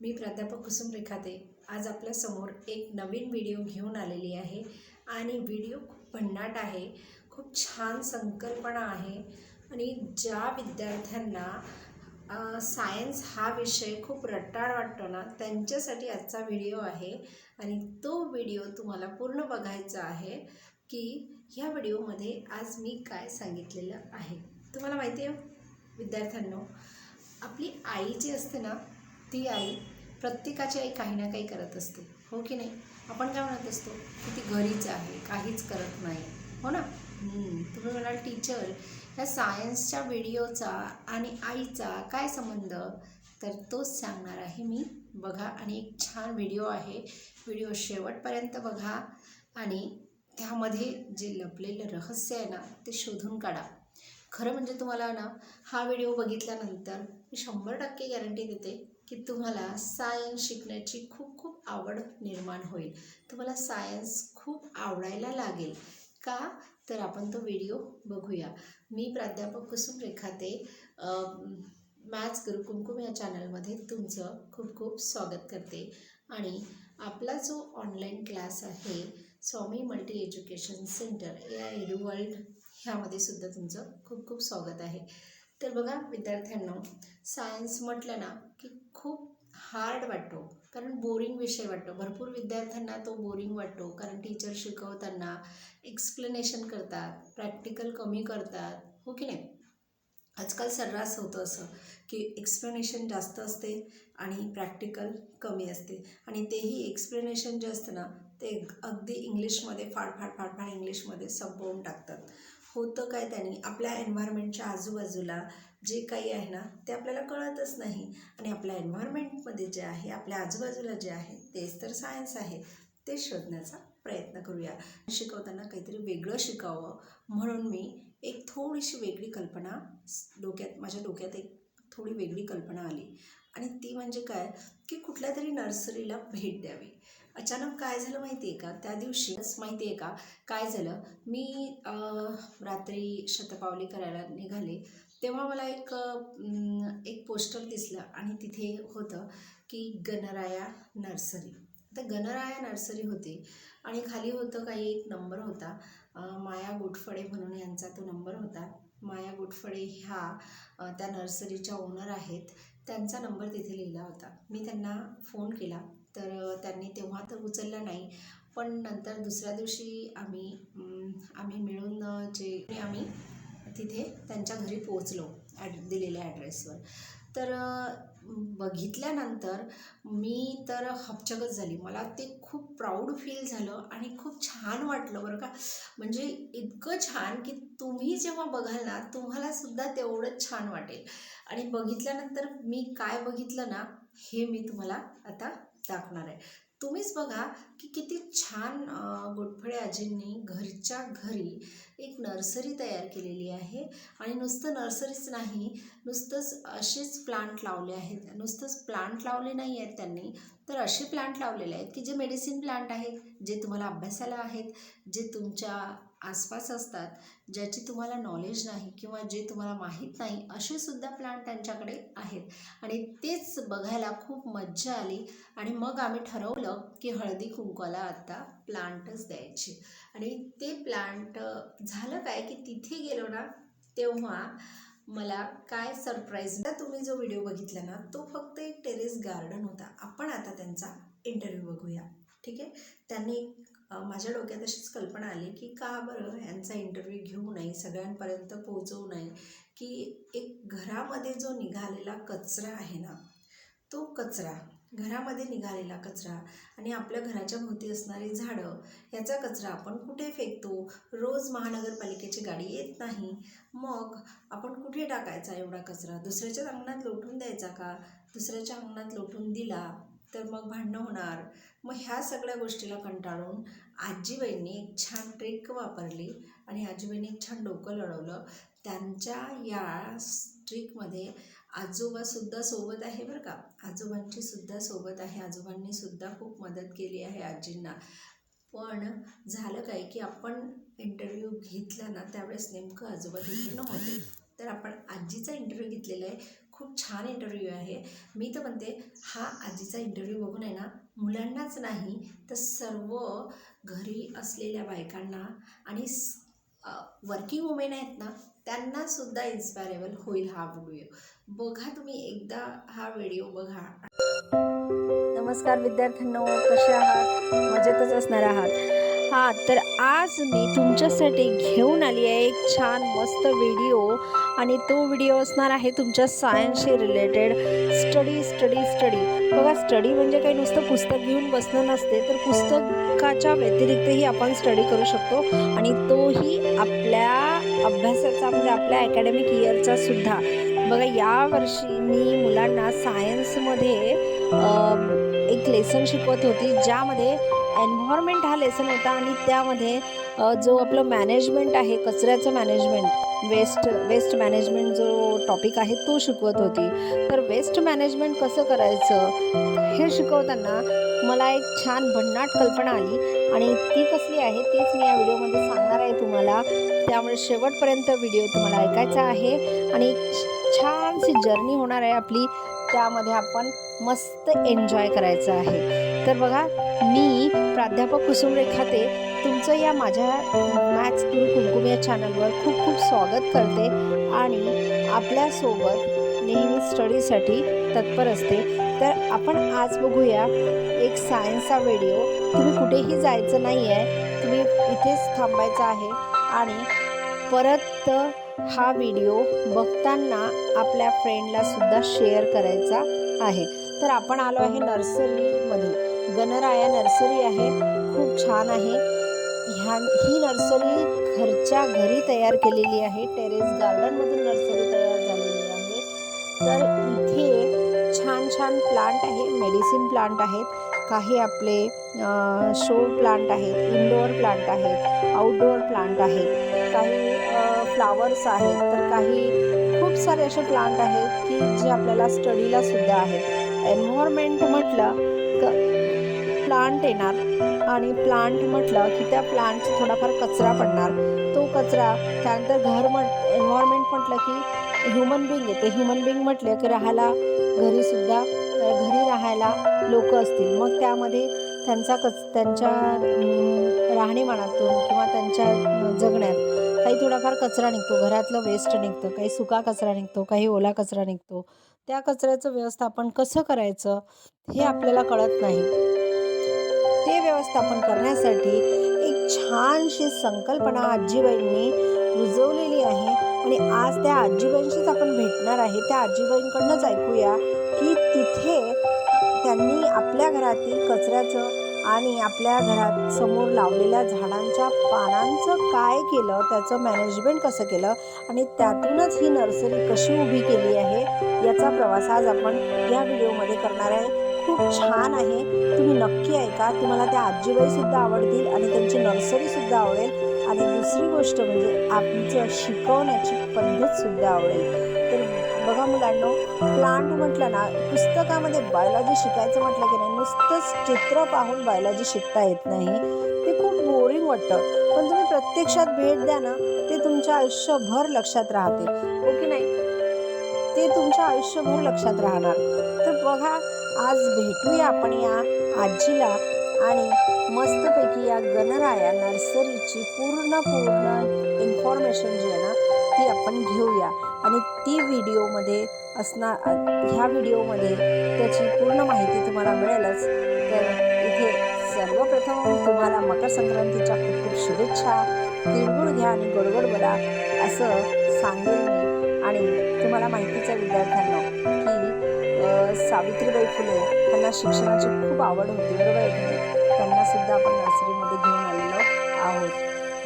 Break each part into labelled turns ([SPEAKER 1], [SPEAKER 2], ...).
[SPEAKER 1] मी प्राध्यापक कुसुम रेखाते. आज आपल्यासमोर एक नवीन व्हिडिओ घेऊन आलेली आहे आणि व्हिडिओ खूप भन्नाट आहे. खूप छान संकल्पना आहे आणि ज्या विद्यार्थ्यांना सायन्स हा विषय खूप रट्टाळ वाटतो ना त्यांच्यासाठी आजचा व्हिडिओ आहे आणि तो व्हिडिओ तुम्हाला पूर्ण बघायचा आहे की ह्या व्हिडिओमध्ये आज मी काय सांगितलेलं आहे. तुम्हाला माहिती आहे विद्यार्थ्यांनो आपली आई जी असते ना ती आई प्रत्येकाची आई काही ना काही करत असते. हो की नाही? आपण काय म्हणत असतो? की ती घरीच आहे काहीच करत नाही. हो ना? तुम्ही म्हणाल टीचर ह्या सायन्सच्या व्हिडिओचा आणि आईचा काय संबंध? तर तोच सांगणार आहे मी. बघा आणि एक छान व्हिडिओ आहे. व्हिडिओ शेवटपर्यंत बघा. आणि त्यामध्ये जे लपलेलं रहस्य आहे ना ते शोधून काढा. खरं म्हणजे तुम्हाला ना हा व्हिडिओ बघितल्यानंतर मी शंभर टक्के गॅरंटी देते की तुम्हाला सायन्स शिकण्याची खूप खूप आवड निर्माण होईल. तुम्हाला सायन्स खूप आवडायला लागेल. का? तर आपण तो व्हिडिओ बघूया. मी प्राध्यापक कुसुम रेखाते मॅथ्स गुरु कुमकुम या चॅनलमध्ये तुमचं खूप खूप स्वागत करते. आणि आपला जो ऑनलाईन क्लास आहे स्वामी मल्टी एज्युकेशन सेंटर या एडू वर्ल्ड ह्यामध्ये सुद्धा तुमचं खूप खूप स्वागत आहे. तर बघा विद्यार्थ्यांनो सायन्स म्हटलं ना की खूप हार्ड वाटतो. कारण बोरिंग विषय वाटतो. भरपूर विद्यार्थ्यांना तो बोरिंग वाटतो. कारण टीचर शिकवताना एक्सप्लेनेशन करतात प्रॅक्टिकल कमी करतात. हो की नाही? आजकाल सर्रास होतं असं की एक्सप्लेनेशन जास्त असते आणि प्रॅक्टिकल कमी असते. आणि तेही एक्सप्लेनेशन जे असतं ना ते अगदी इंग्लिशमध्ये फाड फाड फाड फाड इंग्लिशमध्ये संपवून टाकतात. होतं काय त्यांनी? आपल्या एन्व्हायरमेंटच्या आजूबाजूला जे काही आहे ना ते आपल्याला कळतच नाही. आणि आपल्या एन्व्हायरमेंटमध्ये जे आहे आपल्या आजूबाजूला जे आहे तेच तर सायन्स आहे. ते शोधण्याचा प्रयत्न करूया. शिकवताना काहीतरी वेगळं शिकावं. म्हणून मी एक थोडीशी वेगळी कल्पना डोक्यात माझ्या डोक्यात एक थोडी वेगळी कल्पना आली. आणि ती म्हणजे काय? की कुठल्या तरी नर्सरीला भेट द्यावी. अचानक काय झालं माहिती आहे का? त्या दिवशीच माहिती आहे का? काय झालं? मी रात्री शतपावली करायला निघाले. तेव्हा मला एक एक पोस्टर दिसलं आणि तिथे होतं की गणराया नर्सरी. तर गणराया नर्सरी होती आणि खाली होतं काही एक नंबर होता. माया गोटफडे म्हणून यांचा तो नंबर होता. माया गोटफडे ह्या त्या नर्सरीच्या ओनर आहेत. त्यांचा नंबर तिथे लिहिला होता. मी त्यांना फोन केला. तर त्यांनी तेव्हा तर उचलला नाही. पण नंतर दुसऱ्या दिवशी आम्ही आम्ही मिळून जे आम्ही तिथे त्यांच्या घरी पोहोचलो ॲड दिलेल्या ॲड्रेसवर. तर बघितल्यानंतर मी तर हपचकच झाली. मला ते खूप प्राऊड फील झालं आणि खूप छान वाटलं बरं का. म्हणजे इतकं छान की तुम्ही जेव्हा बघाल ना तुम्हाला सुद्धा तेवढंच छान वाटेल. आणि बघितल्यानंतर मी काय बघितलं ना हे मी तुम्हाला आता दाखवणार आहे. तुम्हीच बघा की किती छान गोडफळे आजींनी घरच्या घरी एक नर्सरी तयार केलेली आहे. आणि नुसतं नर्सरीच नाही नुसतंच असेच प्लांट लावले आहेत. नुसतंच प्लांट लावले नाही आहेत त्यांनी तर असे प्लांट लावलेले आहेत की जे मेडिसिन प्लांट आहेत जे तुम्हाला अभ्यासाला आहेत जे तुमच्या आसपास असतात ज्याची तुम्हाला नॉलेज नाही किंवा जे तुम्हाला माहीत नाही असे सुद्धा प्लांट त्यांच्याकडे आहेत. आणि तेच बघायला खूप मज्जा आली आणि मग आम्ही ठरवलं की हळदी कुंकवाला आता प्लांटच द्यायचे. आणि ते प्लांट झालं काय की तिथे गेलो ना तेव्हा मला काय सरप्राईज तुम्ही जो व्हिडिओ बघितला ना तो फक्त एक टेरेस गार्डन होता. आपण आता त्यांचा इंटरव्ह्यू बघूया. ठीक आहे? त्यांनी माझ्या डोक्यात अशीच कल्पना आली की का बरं यांचा इंटरव्ह्यू घेऊ नये सगळ्यांपर्यंत पोहोचवू नये की एक घरामध्ये जो निघालेला कचरा आहे ना तो कचरा घरामध्ये निघालेला कचरा आणि आपल्या घराच्या भोवती असणारी झाडं याचा कचरा आपण कुठे फेकतो? रोज महानगरपालिकेची गाडी येत नाही. मग आपण कुठे टाकायचा एवढा कचरा? दुसऱ्याच्या अंगणात लोटून द्यायचा का? दुसऱ्याच्या अंगणात लोटून दिला. तर मग भांडणं होणार. मग ह्या सगळ्या गोष्टीला कंटाळून आजीबाईंनी एक छान ट्रिक वापरली आणि आजीबाईंनी एक छान डोकं लढवलं. त्यांच्या या ट्रिकमध्ये आजोबासुद्धा सोबत आहे बरं का. आजोबांची सुद्धा सोबत आहे. आजोबांनी सुद्धा खूप मदत केली आहे आजींना. पण झालं काय की आपण इंटरव्ह्यू घेतला ना त्यावेळेस नेमकं आजोबा तिथे नव्हते तर आपण आजीचा इंटरव्ह्यू घेतलेला आहे.
[SPEAKER 2] खूप छान इंटरव्ह्यू आहे. मी तर म्हणते हा आजीचा इंटरव्ह्यू बघून आहे ना मुलांनाच नाही तर सर्व घरी असलेल्या बायकांना आणि वर्किंग वुमेन आहेत ना त्यांना सुद्धा इन्स्पायरेबल होईल हा व्हिडिओ बघा तुम्ही एकदा हा व्हिडिओ बघा.
[SPEAKER 1] नमस्कार विद्यार्थ्यांनो कसे आहात? मजेतच असणार आहात. हां तर आज मी तुमच्यासाठी घेऊन आली आहे एक छान मस्त व्हिडिओ. आणि तो व्हिडिओ असणार आहे तुमच्या सायन्सशी रिलेटेड स्टडी स्टडी स्टडी बघा स्टडी म्हणजे काही नुसतं पुस्तक घेऊन बसणं नसते तर पुस्तकाच्या व्यतिरिक्तही आपण स्टडी करू शकतो. आणि तोही आपल्या अभ्यासाचा म्हणजे आपल्या अकॅडमिक इयरचा सुद्धा. बघा यावर्षी मी मुलांना सायन्समध्ये एक लेसन शिकवत होती ज्यामध्ये एन्व्हायरमेंट हा लेसन होता आणि त्यामध्ये जो आपलं मॅनेजमेंट आहे कचऱ्याचं मॅनेजमेंट वेस्ट वेस्ट मॅनेजमेंट जो टॉपिक आहे तो शिकवत होती. तर वेस्ट मॅनेजमेंट कसं करायचं? हे शिकवताना मला एक छान भन्नाट कल्पना आली आणि ती कसली आहे तेच मी या व्हिडिओमध्ये सांगणार आहे तुम्हाला. त्यामुळे शेवटपर्यंत व्हिडिओ तुम्हाला ऐकायचा आहे आणि छानशी जर्नी होणार आहे आपली. त्यामध्ये आपण मस्त एन्जॉय करायचं आहे. तर बघा मी प्राध्यापक कुसुम रेखाते तुमचं या माझ्या मॅथ्स गुरु कुमकुम या चॅनलवर खूप खूप स्वागत करते आणि आपल्यासोबत नेहमी स्टडीसाठी तत्पर असते. तर आपण आज बघूया एक सायन्सचा व्हिडिओ तुम्ही कुठेही जायचं नाही आहे तुम्ही इथेच थांबायचं आहे आणि परत हा व्हिडिओ बघताना आपल्या फ्रेंडला सुद्धा शेअर करायचा आहे. तर आपण आलो आहे नर्सरीमध्ये गणराया नर्सरी आहे. खूप छान आहे. ह्या ही नर्सरी घरच्या घरी तयार केलेली आहे. टेरेस गार्डनमधून नर्सरी तयार झालेली आहे. तर इथे छान छान प्लांट आहे. मेडिसिन प्लांट आहेत. काही आपले शो प्लांट आहेत. इनडोअर प्लांट आहेत. आउटडोअर प्लांट आहेत. काही फ्लावर्स आहेत तर काही खूप सारे असे प्लांट आहेत की जे आपल्याला स्टडीला सुद्धा आहेत. एन्व्हायरमेंट म्हटलं तर प्लांट येणार आणि प्लांट म्हटलं की त्या प्लांटचा थोडाफार कचरा पडणार. तो कचरा त्यानंतर घर म्हट एन्व्हायरमेंट म्हटलं की ह्युमन बिंग येते. ह्युमन बिंग म्हटलं की राहायला घरीसुद्धा घरी राहायला लोक असतील. मग त्यामध्ये त्यांचा कच त्यांच्या राहणीमानातून किंवा त्यांच्या जगण्यात काही थोडाफार कचरा निघतो. घरातलं वेस्ट निघतं. काही सुका कचरा निघतो. काही ओला कचरा निघतो. त्या कचऱ्याचं व्यवस्थापन कसं करायचं हे आपल्याला कळत नाही. ते व्यवस्थापन करण्यासाठी एक छानशी संकल्पना आजीबाईंनी रुजवलेली आहे. आणि आज त्या आजीबाईंशीच आपण भेटणार आहे. त्या आजीबाईंकडनंच ऐकूया की तिथे त्यांनी आपल्या घरातील कचऱ्याचं आणि आपल्या घरात समोर लावलेल्या झाडांच्या पानांचं काय केलं त्याचं मॅनेजमेंट कसं केलं आणि त्यातूनच ही नर्सरी कशी उभी केली आहे याचा प्रवास आज आपण या व्हिडिओमध्ये करणार आहे. खूप छान आहे. तुम्ही नक्की ऐका. तुम्हाला त्या आजीबाईसुद्धा आवडतील आणि त्यांची नर्सरीसुद्धा आवडेल. आणि दुसरी गोष्ट म्हणजे आमचं शिकवण्याची पद्धतसुद्धा आवडेल. तर मुलांना प्लांट म्हटलं ना पुस्तकामध्ये बायोलॉजी शिकायचं म्हटलं की नाही नुसतंच चित्र पाहून बायोलॉजी शिकता येत नाही. ते खूप बोरिंग वाटतं. पण तुम्ही प्रत्यक्षात भेट द्या ना ते तुमच्या आयुष्यभर लक्षात राहते. हो की नाही? ते तुमच्या आयुष्यभर लक्षात राहणार. तर बघा आज भेटूया आपण या आजीला आणि मस्तपैकी या गणराया नर्सरीची पूर्ण पूर्ण इन्फॉर्मेशन जी आहे ना ती आपण घेऊया. आणि ती व्हिडिओमध्ये असणार ह्या व्हिडिओमध्ये त्याची पूर्ण माहिती तुम्हाला मिळेलच. तर इथे सर्वप्रथम तुम्हाला मकर संक्रांतीच्या खूप खूप शुभेच्छा. तिळगुळ घ्या आणि गोडगोड बोला असं सांगेल मी. आणि तुम्हाला माहितीच आहे विद्यार्थ्यांना की सावित्रीबाई फुले यांना शिक्षणाची खूप आवड होती बरोबर आहे त्यांना सुद्धा आपण नर्सरीमध्ये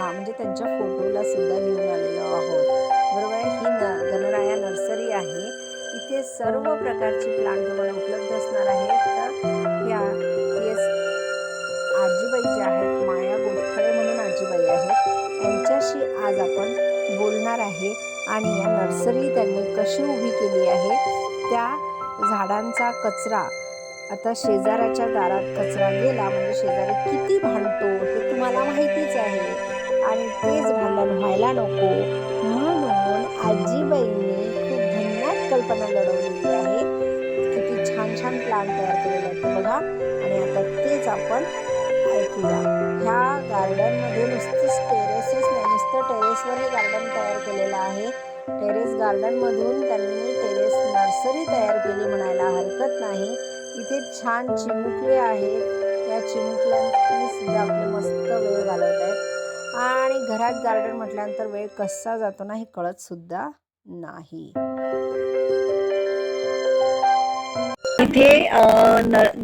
[SPEAKER 1] हा म्हणजे त्यांच्या फोटोला सुद्धा घेऊन आलेलो आहोत. बरोबर आहे? ही न गणराया नर्सरी आहे. इथे सर्व प्रकारची प्लांट तुम्हाला उपलब्ध असणार आहेत. तर या येस आजीबाई ज्या आहेत माया गोडखळे म्हणून आजीबाई आहेत. यांच्याशी आज आपण बोलणार आहे आणि या नर्सरी त्यांनी कशी उभी केली आहे त्या झाडांचा कचरा. आता शेजाऱ्याच्या दारात कचरा गेला म्हणजे शेजारी किती भांडतो हे तुम्हाला माहितीच आहे. आणि तेच भांडण व्हायला नको. म्हणून आजीबाईंनी खूप भन्नाट
[SPEAKER 3] कल्पना लढवलेली आहे. किती छान छान प्लांट तयार केलेले आहेत बघा. आणि आता तेच आपण ऐकूया. ह्या गार्डनमध्ये नुसतीच टेरेसेस नाही नुसतं टेरेसवर हे गार्डन तयार केलेलं आहे. टेरेस गार्डनमधून त्यांनी टेरेस नर्सरी तयार केली म्हणायला हरकत नाही. इथे छान चिमुकले आहेत. त्या चिमुकल्यांनी सुद्धा आपले मस्त वेळ घालवत आहेत. आणि घरात गार्डन म्हटल्यानंतर वेळ कसा जातो ना हे कळत सुद्धा नाही. इथे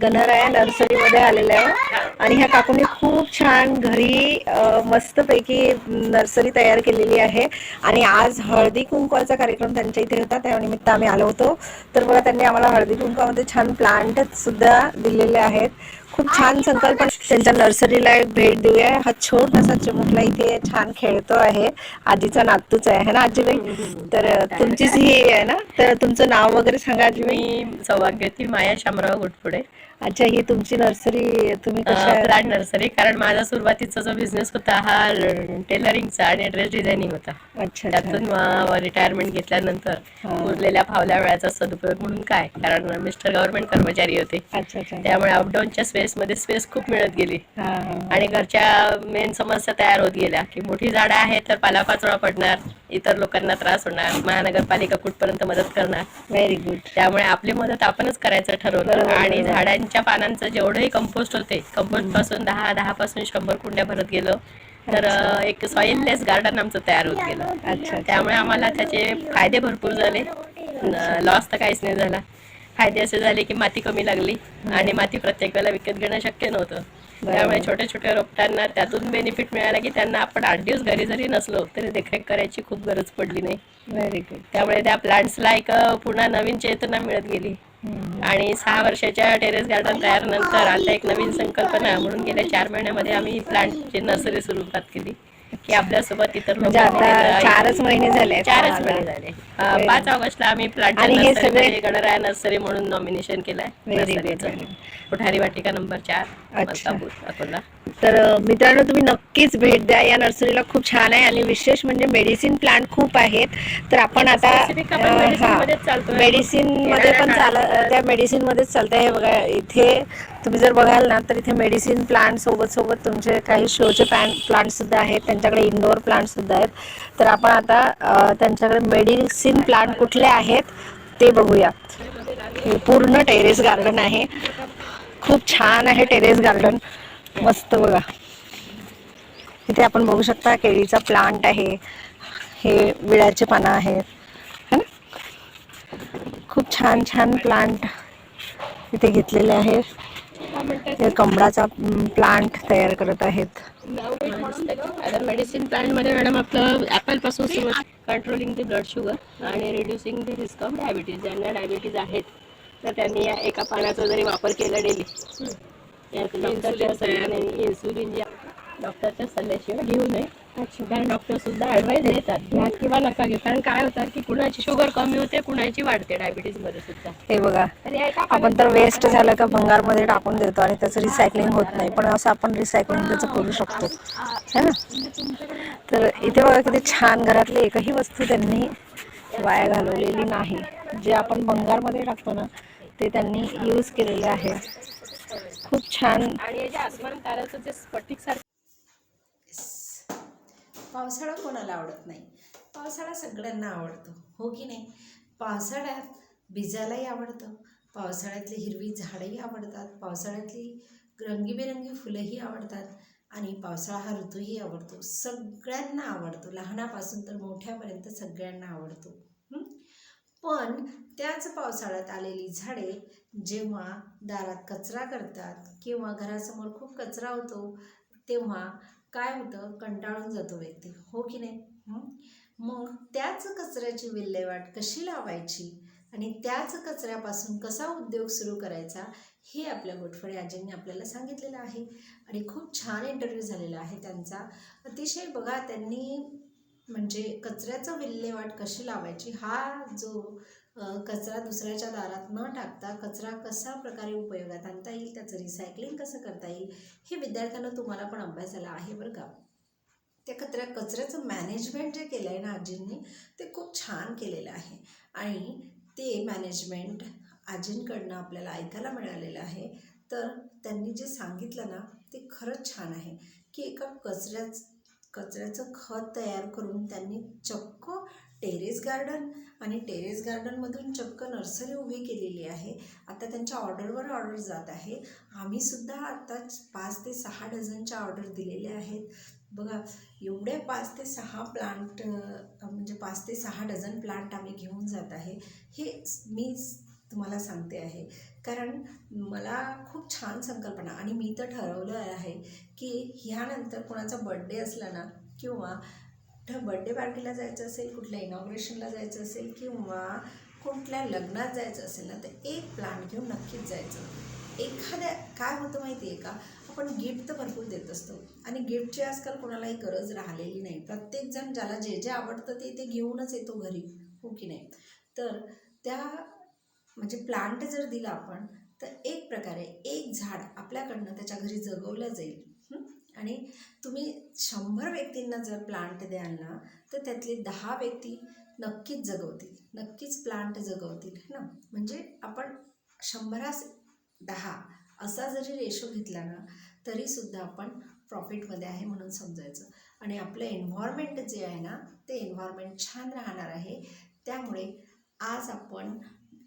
[SPEAKER 3] गणराया नर्सरीमध्ये आलेलं आहे. आणि ह्या काकूने खूप छान घरी मस्तपैकी नर्सरी तयार केलेली आहे. आणि आज हळदी कुंकवाचा कार्यक्रम त्यांच्या इथे होता. त्यानिमित्त आम्ही आलो होतो. तर बघा त्यांनी आम्हाला हळदी कुंकवामध्ये छान प्लांट सुद्धा दिलेले आहेत. खूप छान संकल्पना त्यांच्या नर्सरीला एक भेट देऊया. हा छोटासा चिमुकला इथे छान खेळतो आहे. आजीचा नातूच आहे है ना आजीबाई? तर तुमचीच ही आहे ना? तर तुमचं नाव वगैरे सांगा आजीबाई.
[SPEAKER 4] मी सौभाग्यवती माया शामराव गुटपुडे.
[SPEAKER 3] अच्छा ही तुमची नर्सरी तुम्ही कशा
[SPEAKER 4] प्लांट नर्सरी. कारण माझा सुरुवातीचा जो बिझनेस होता हा टेलरिंगचा आणि ड्रेस डिझायनिंग होता.
[SPEAKER 3] अच्छा अच्छा.
[SPEAKER 4] त्यातून रिटायरमेंट घेतल्यानंतर
[SPEAKER 3] हा.
[SPEAKER 4] उरलेल्या फावल्या वेळाचा सदुपयोग म्हणून काय? कारण मिस्टर गव्हर्नमेंट कर्मचारी होते.
[SPEAKER 3] अच्छा अच्छा.
[SPEAKER 4] त्यामुळे अपडाऊनच्या स्पेस मध्ये स्पेस खूप मिळत गेली. आणि घरच्या मेन समस्या तयार होत गेल्या की मोठी झाडं आहेत तर पालापाचोळा पडणार इतर लोकांना त्रास होणार महानगरपालिका कुठपर्यंत मदत करणार.
[SPEAKER 3] व्हेरी गुड
[SPEAKER 4] त्यामुळे आपली मदत आपणच करायचं ठरवलं. आणि. झाडांच्या पानांचं जेवढंही कंपोस्ट होते कंपोस्टपासून दहा दहा पासून शंभर कुंड्या भरत गेलो. तर एक सॉइललेस गार्डन आमचं तयार होत गेलं.
[SPEAKER 3] अच्छा
[SPEAKER 4] त्यामुळे आम्हाला त्याचे फायदे भरपूर झाले. लॉस तर काहीच नाही झाला. फायदे असे झाले की माती कमी लागली आणि माती प्रत्येक वेळेला विकत घेणं शक्य नव्हतं. त्यामुळे छोट्या छोट्या रोपट्यांना त्यातून बेनिफिट मिळाला की त्यांना आपण आठ दिवस घरी जरी नसलो तरी देखरेख करायची खूप गरज पडली नाही.
[SPEAKER 3] व्हेरी गुड
[SPEAKER 4] त्यामुळे त्या प्लांट्सला एक पुन्हा नवीन चेतना मिळत गेली. आणि सहा वर्षाच्या टेरेस गार्डन तयार नंतर आता एक नवीन संकल्पना म्हणून गेल्या चार महिन्यामध्ये आम्ही प्लांटची नर्सरी सुरुवात केली. की आपल्यासोबत इतर
[SPEAKER 3] म्हणजे आता. चारच महिने झाले
[SPEAKER 4] चारच महिने झाले. अ, पाच ऑगस्टला आम्ही प्लांट
[SPEAKER 3] आणि हे सगळे-
[SPEAKER 4] गणराया नर्सरी म्हणून नॉमिनेशन केलंय.
[SPEAKER 3] Very good,
[SPEAKER 4] नर्सरीचं.
[SPEAKER 3] very
[SPEAKER 4] कोठारी वाटिका नंबर चार
[SPEAKER 3] अच्छा.
[SPEAKER 4] मलकापूर अकोला.
[SPEAKER 3] तर अ, मित्रांनो तुम्ही नक्कीच भेट द्या. या नर्सरीला खूप छान आहे आणि विशेष म्हणजे मेडिसिन प्लांट खूप आहेत. तर आपण आता
[SPEAKER 4] Specific आपण medicine मध्येच चालतोय.
[SPEAKER 3] मेडिसिनमध्ये पण
[SPEAKER 4] येणाऱ्या
[SPEAKER 3] चाल त्या मेडिसिन मध्येच चालतंय. हे बघा इथे तुम्ही जर बघाल ना तर इथे मेडिसिन प्लांट सोबत सोबत तुमचे काही शोचे प्लांट सुद्धा आहेत. त्यांच्याकडे इंडोर प्लांट सुद्धा आहेत. तर आपण आता त्यांच्याकडे मेडिसिन प्लांट कुठले आहेत ते बघूया. हे पूर्ण टेरेस गार्डन आहे. खूप छान आहे टेरेस गार्डन मस्त बघा. इथे आपण बघू शकता केळीचा प्लांट आहे. हे विळ्याचे पानं आहेत. है ना? खूप छान छान प्लांट इथे घेतलेले आहेत. हे कमळाचा प्लांट तयार करत आहेत.
[SPEAKER 4] मेडिसिन प्लांटमध्ये मॅडम आपलं ऍपलपासून सुरुवात कंट्रोलिंग द ब्लड शुगर आणि reducing the risk of diabetes ज्यांना डायबिटीज आहेत तर त्यांनी या एका पानाचा जरी वापर केला डेली इन्सुलिन जे डॉक्टरच्या सल्ल्याशिवाय घेऊ नये. कारण डॉक्टर सुद्धा ऍडवाइस देतात. घ्या किंवा नका घेऊ. कारण काय होतं की कुणाची शुगर कमी होते कुणाची वाढते डायबिटीजमध्ये सुद्धा.
[SPEAKER 3] हे बघा.
[SPEAKER 4] तर या एका
[SPEAKER 3] आपण तर वेस्ट झालं का भंगारमध्ये टाकून देतो आणि त्याचं रिसायकलिंग होत नाही. पण असं आपण रिसायकलिंग त्याचं करू शकतो. है ना? तर इथे बघा किती छान घरातली एकही वस्तू त्यांनी वाया घालवलेली नाही. जे आपण भंगारमध्ये टाकतो ना ते त्यांनी यूज केलेले आहे. खूप छान.
[SPEAKER 4] आणि जे आसमान ताराचं जे स्फटिक सारखं
[SPEAKER 1] पावसाळा कोणाला आवडत नाही. पावसाळा सगळ्यांना आवडतो. हो की नाही? पावसाळ्यात भिजायलाही आवडतं. पावसाळ्यातली हिरवी झाडंही आवडतात. पावसाळ्यातली रंगीबेरंगी फुलंही आवडतात. आणि पावसाळा हा ऋतूही आवडतो. सगळ्यांना आवडतो. लहानापासून तर मोठ्यापर्यंत सगळ्यांना आवडतो. पण त्याच पावसाळ्यात आलेली झाडे जेव्हा दारात कचरा करतात किंवा घरासमोर खूप कचरा होतो तेव्हा काय होतं? कंटाळून जातो व्यक्ती. हो की नाही? मग त्याच कचऱ्याची विल्हेवाट कशी लावायची? आणि त्याच कचऱ्यापासून कसा उद्योग सुरू करायचा? हे आपल्या गोटफळे आजींनी आपल्याला सांगितलेलं आहे. आणि खूप छान इंटरव्ह्यू झालेला आहे त्यांचा. अतिशय बघा त्यांनी म्हणजे कचऱ्याचं विल्हेवाट कशी लावायची? हा जो कचरा दुसऱ्याच्या दारात न टाकता कचरा कसा प्रकारे उपयोगात आणता येईल? त्याचं रिसायकलिंग कसं करता येईल? हे विद्यार्थ्यांना तुम्हाला पण अभ्यासाला आहे बरं का? त्या कचऱ्या कचऱ्याचं मॅनेजमेंट जे केलं आहे ना आजींनी ते खूप छान केलेलं आहे. आणि ते मॅनेजमेंट आजींकडनं आपल्याला ऐकायला मिळालेलं आहे. तर त्यांनी जे सांगितलं ना ते खरंच छान आहे की एका कचऱ्याच कचऱ्याचं खत तयार करून त्यांनी चक्क टेरेस गार्डन आणि टेरेस गार्डनमधून चक्क नर्सरी उभी केलेली आहे. आता त्यांच्या ऑर्डरवर ऑर्डर जात आहे. आम्हीसुद्धा आता पाच ते सहा डझनच्या ऑर्डर दिलेल्या आहेत. बघा एवढे पाच ते सहा प्लांट म्हणजे पाच ते सहा डझन प्लांट आम्ही घेऊन जात आहे. हे मी तुम्हाला सांगते आहे. कारण मला खूप छान संकल्पना आणि मी तर ठरवलं आहे की ह्यानंतर कोणाचा बड्डे असला ना किंवा बड्डे पार्टीला जायचं असेल कुठल्या इनॉग्रेशनला जायचं असेल किंवा कुठल्या लग्नात जायचं असेल ना तर एक प्लांट घेऊन नक्कीच जायचं. एखाद्या काय होतं माहिती आहे का? आपण गिफ्ट तर भरपूर देत असतो आणि गिफ्टची आजकाल कोणालाही गरज राहिलेली नाही. प्रत्येकजण ज्याला जे जे आवडतं ते ते घेऊनच येतो घरी हो की नाही? तर त्या म्हणजे प्लांट जर दिला आपण तर एक प्रकारे एक झाड आपल्याकडनं त्याच्या घरी जगवलं जाईल. हं? आणि तुम्ही शंभर व्यक्तींना जर प्लांट द्याल ना तर त्यातले दहा व्यक्ती नक्कीच जगवतील. नक्कीच प्लांट जगवतील है ना? म्हणजे आपण शंभरास दहा असा जरी रेशो घेतला ना तरीसुद्धा आपण प्रॉफिटमध्ये आहे म्हणून समजायचं. आणि आपलं एन्व्हायरमेंट जे आहे ना ते एन्व्हायरमेंट छान राहणार आहे. त्यामुळे आज आपण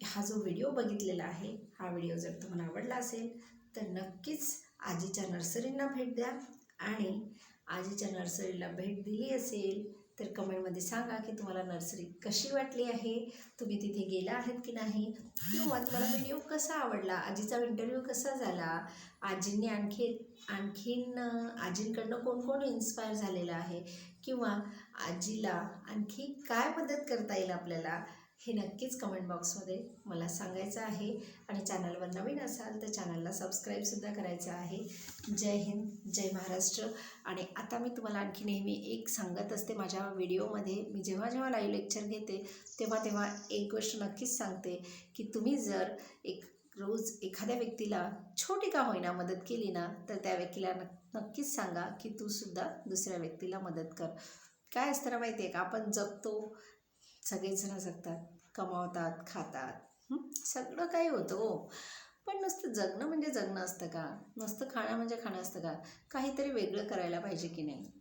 [SPEAKER 1] हा जो व्हिडिओ बघितलेला आहे हा व्हिडिओ जर तुम्हाला आवडला असेल तर नक्कीच आजीच्या नर्सरींना भेट द्या. आणि आजीच्या नर्सरीला भेट दिली असेल तर कमेंटमध्ये सांगा की तुम्हाला नर्सरी कशी वाटली आहे? तुम्ही तिथे गेला आहेत की नाही? किंवा तुम्हाला व्हिडिओ कसा आवडला? आजीचा इंटरव्ह्यू कसा झाला? आजींनी आणखी आणखीन आजींकडनं कोण कोण इन्स्पायर झालेलं आहे? किंवा आजीला आणखी काय मदत करता येईल आपल्याला? हे नक्कीच कमेंट बॉक्समध्ये मला सांगायचं आहे. आणि चॅनलवर नवीन असाल तर चॅनलला सबस्क्राईबसुद्धा करायचं आहे. जय हिंद जय महाराष्ट्र. आणि आता मी तुम्हाला आणखी नेहमी एक सांगत असते माझ्या व्हिडिओमध्ये मी जेव्हा जेव्हा लाईव्ह लेक्चर घेते तेव्हा तेव्हा एक गोष्ट नक्कीच सांगते की तुम्ही जर एक रोज एखाद्या व्यक्तीला छोटी का होईना मदत केली ना तर त्या व्यक्तीला नक्कीच सांगा की तू सुद्धा दुसऱ्या व्यक्तीला मदत कर. काय असताना माहिती आहे का? आपण जगतो सगळेजण जगतात. कमावतात खातात? सगळं काही होतं हो. पण नुसतं जगणं म्हणजे जगणं असतं का? नुसतं खाणं म्हणजे खाणं असतं का? काहीतरी वेगळं करायला पाहिजे की नाही?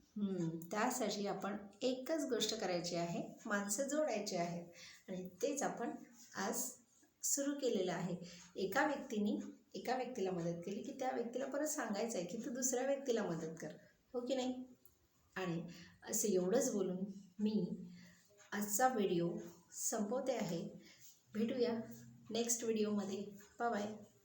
[SPEAKER 1] त्यासाठी आपण एकच गोष्ट करायची आहे. माणसं जोडायची आहेत. आणि तेच आपण आज सुरू केलेलं आहे. एका व्यक्तीने एका व्यक्तीला मदत केली की त्या व्यक्तीला परत सांगायचं आहे की तू दुसऱ्या व्यक्तीला मदत कर. हो की नाही? आणि असं एवढंच बोलून मी आजचा व्हिडिओ संपवते आहे. भेटूया नेक्स्ट व्हिडिओमध्ये बाय